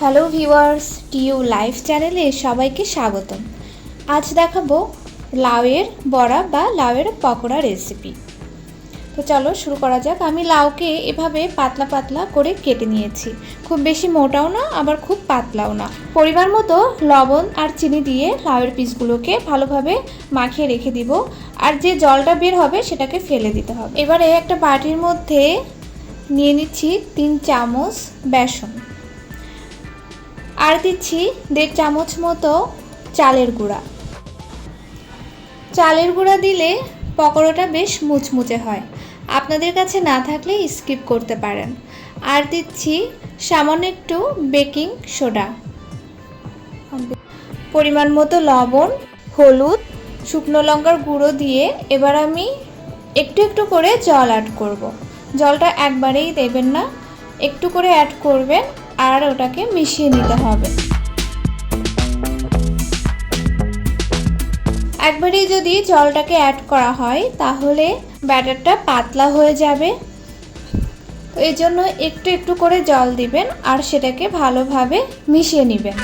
Hello viewers টিউ live চ্যানেলে সবাইকে স্বাগতম। আজ দেখাবো লাউয়ের বড়া বা লাউয়ের পকোড়া রেসিপি তো চলো শুরু করা যাক। আমি লাউকে এভাবে পাতলা পাতলা করে কেটে নিয়েছি। খুব বেশি মোটাও না, আবার খুব পাতলাও না। পরিমাণ মতো লবণ আর চিনি দিয়ে লাউয়ের পিসগুলোকে ভালোভাবে মাখিয়ে রেখে দিব। আর যে জলটা বের হবে সেটাকে ফেলে দিতে হবে। এবারে একটা বাটির মধ্যে নিয়ে নিচ্ছি তিন চামচ বেসন। আর দিচ্ছি দেড় চামচ মতো চালের গুঁড়া। চালের গুঁড়া দিলে পকোড়াটা বেশ মুচমুচে হয়। আপনাদের কাছে না থাকলে স্কিপ করতে পারেন। আর দিচ্ছি সামান্য একটু বেকিং সোডা। পরিমাণ মতো লবণ, হলুদ, শুকনো লঙ্কার গুঁড়ো দিয়ে এবার আমি একটু একটু করে জল অ্যাড করব। জলটা একবারেই দেবেন না। একটু করে অ্যাড করবেন। আর ওটাকে মিশিয়ে নিতে হবে। একবারেই যদি জলটাকে অ্যাড করা হয়, তাহলে ব্যাটারটা পাতলা হয়ে যাবে। এই জন্য একটু একটু করে জল দিবেন আর সেটাকে ভালোভাবে মিশিয়ে নেবেন।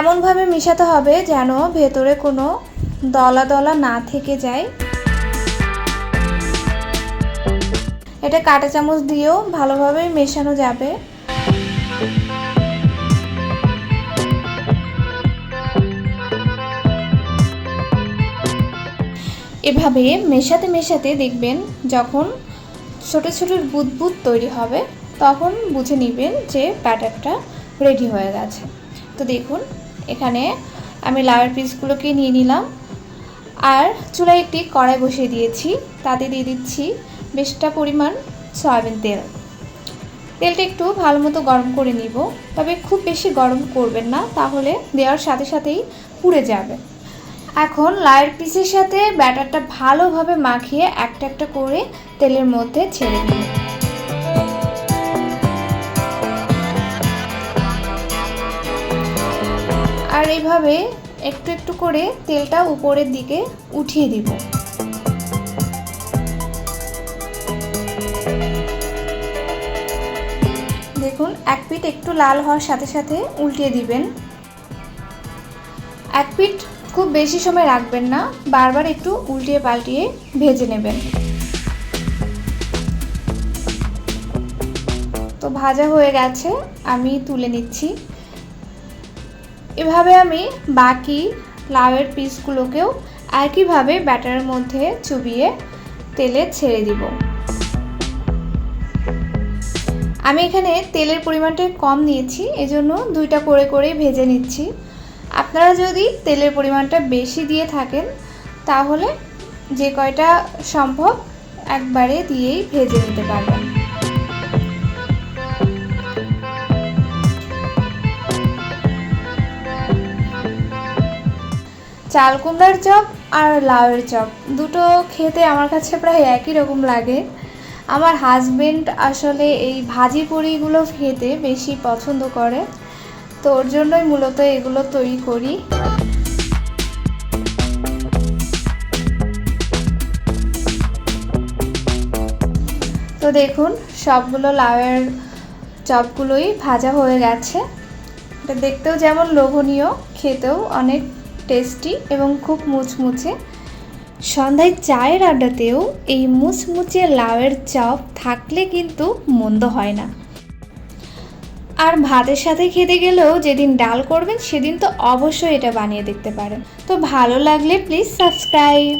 এমনভাবে মিশাতে হবে যেন ভেতরে কোনো দলা দলা না থেকে যায়। এটা কাঁটা চামচ দিয়েও ভালোভাবে মেশানো যাবে। এভাবে মেশাতে মেশাতে দেখবেন যখন ছোট ছোট বুদবুদ তৈরি হবে, তখন বুঝে নেবেন যে ব্যাটারটা রেডি হয়ে গেছে। তো দেখুন, এখানে আমি লাউয়ের পিসগুলোকে নিয়ে নিলাম। আর চুলায় একটি কড়াই বসিয়ে দিয়েছি, তাতে দিয়ে দিচ্ছি বেশটা পরিমাণ সয়াবিন তেল। তেলটা একটু ভালো মতো গরম করে নিব, তবে খুব বেশি গরম করবেন না, তাহলে দেওয়ার সাথে সাথেই পুড়ে যাবে। এখন লাউয়ের পিসের সাথে ব্যাটারটা ভালোভাবে মাখিয়ে একটা একটা করে তেলের মধ্যে ছেড়ে দিন আর এইভাবে একটু একটু করে তেলটা উপরের দিকে উঠিয়ে দিব। দেখুন, এক পিঠ একটু লাল হওয়ার সাথে সাথে উল্টিয়ে দিবেন। এক পিঠ খুব বেশি সময় রাখবেন না, বারবার একটু উল্টিয়ে পাল্টিয়ে ভেজে নেবেন। তো ভাজা হয়ে গেছে, আমি তুলে নিচ্ছি। এভাবে আমি বাকি লাউয়ের পিসগুলোকেও একইভাবে ব্যাটারের মধ্যে চুবিয়ে তেলে ছেড়ে দিব। আমি এখানে তেলের পরিমাণটা কম নিয়েছি, এজন্য দুইটা করে করেই ভেজে নিচ্ছি। আপনারা যদি তেলের পরিমাণটা বেশি দিয়ে থাকেন, তাহলে যে কয়টা সম্ভব একবারে দিয়েই ভেজে নিতে পারবেন। চাল কুমড়ার চপ আর লাউয়ের চপ। দুটো খেতে আমার কাছে প্রায় একই রকম লাগে। আমার হাজবেন্ড আসলে এই ভাজি পুরিগুলো খেতে বেশি পছন্দ করে। তো ওর জন্যই মূলত এগুলো তৈরি করি। তো দেখুন, সবগুলো লাউয়ের চপগুলোই ভাজা হয়ে গেছে। এটা দেখতেও যেমন লোভনীয়, খেতেও অনেক টেস্টি এবং খুব মুচমুচে। সন্ধ্যায় চায়ের আড্ডাতেও এই মুচমুচে লাউয়ের চপ থাকলে কিন্তু মন্দ হয় না। আর ভাতের সাথে খেতে গেলেও যেদিন ডাল করবেন সেদিন তো অবশ্যই এটা বানিয়ে দেখতে পারেন। তো ভালো লাগলে প্লিজ সাবস্ক্রাইব